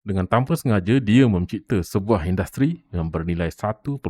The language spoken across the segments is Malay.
Dengan tanpa sengaja, dia mencipta sebuah industri yang bernilai 1.5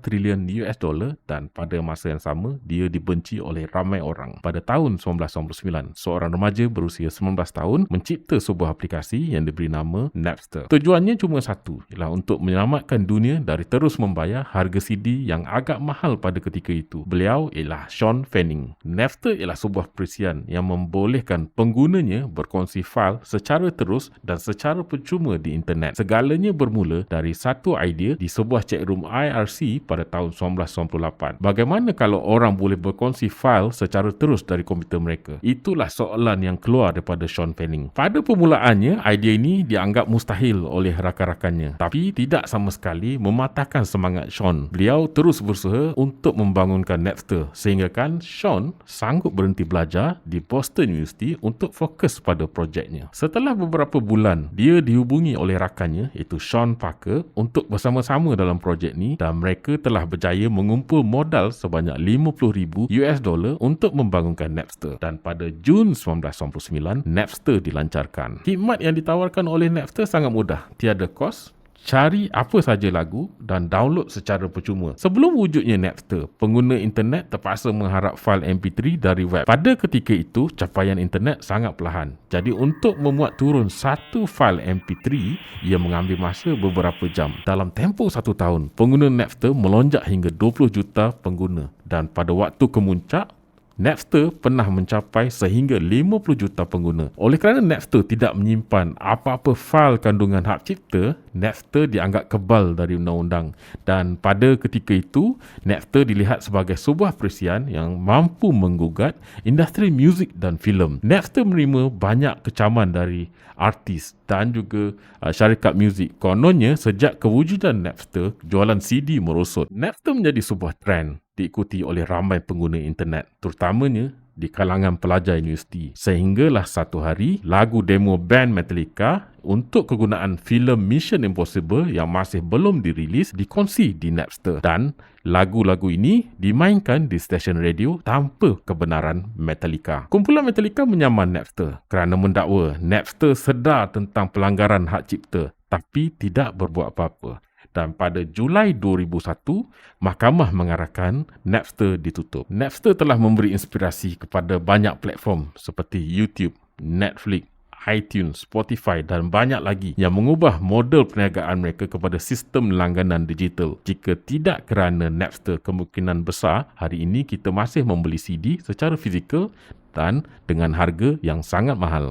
trilion US dollar dan pada masa yang sama, dia dibenci oleh ramai orang. Pada tahun 1999, seorang remaja berusia 19 tahun mencipta sebuah aplikasi yang diberi nama Napster. Tujuannya cuma satu, ialah untuk menyelamatkan dunia dari terus membayar harga CD yang agak mahal pada ketika itu. Beliau ialah Sean Fanning. Napster ialah sebuah perisian yang membolehkan penggunanya berkongsi fail secara terus dan secara percuma di internet. Segalanya bermula dari satu idea di sebuah chat room IRC pada tahun 1998. Bagaimana kalau orang boleh berkongsi fail secara terus dari komputer mereka? Itulah soalan yang keluar daripada Sean Fanning. Pada permulaannya, idea ini dianggap mustahil oleh rakan-rakannya. Tapi tidak sama sekali mematahkan semangat Sean. Beliau terus berusaha untuk membangunkan Napster sehingga kan Sean sanggup berhenti belajar di Boston University untuk fokus pada projeknya. Setelah beberapa bulan, dia di dihubungi oleh rakannya iaitu Sean Parker untuk bersama-sama dalam projek ni dan mereka telah berjaya mengumpul modal sebanyak 50,000 US dollar untuk membangunkan Napster dan pada Jun 1999 Napster dilancarkan. Khidmat yang ditawarkan oleh Napster sangat mudah, tiada kos, cari apa saja lagu dan download secara percuma. Sebelum wujudnya Napster, pengguna internet terpaksa mengharap fail MP3 dari web. Pada ketika itu, capaian internet sangat perlahan. Jadi untuk memuat turun satu fail MP3, ia mengambil masa beberapa jam. Dalam tempoh satu tahun, pengguna Napster melonjak hingga 20 juta pengguna. Dan pada waktu kemuncak, Napster pernah mencapai sehingga 50 juta pengguna. Oleh kerana Napster tidak menyimpan apa-apa fail kandungan hak cipta, Napster dianggap kebal dari undang-undang. Dan pada ketika itu, Napster dilihat sebagai sebuah perisian yang mampu menggugat industri muzik dan filem. Napster menerima banyak kecaman dari artis dan juga uh, syarikat muzik. Kononnya, sejak kewujudan Napster, jualan CD merosot. Napster menjadi sebuah trend diikuti oleh ramai pengguna internet terutamanya di kalangan pelajar universiti. Sehinggalah satu hari, lagu demo band Metallica untuk kegunaan filem Mission Impossible yang masih belum dirilis dikongsi di Napster dan lagu-lagu ini dimainkan di stesen radio tanpa kebenaran Metallica. Kumpulan Metallica menyaman Napster kerana mendakwa Napster sedar tentang pelanggaran hak cipta tapi tidak berbuat apa-apa dan pada Julai 2001, mahkamah mengarahkan Napster ditutup. Napster telah memberi inspirasi kepada banyak platform seperti YouTube, Netflix, iTunes, Spotify dan banyak lagi yang mengubah model perniagaan mereka kepada sistem langganan digital. Jika tidak kerana Napster, kemungkinan besar hari ini kita masih membeli CD secara fizikal dan dengan harga yang sangat mahal.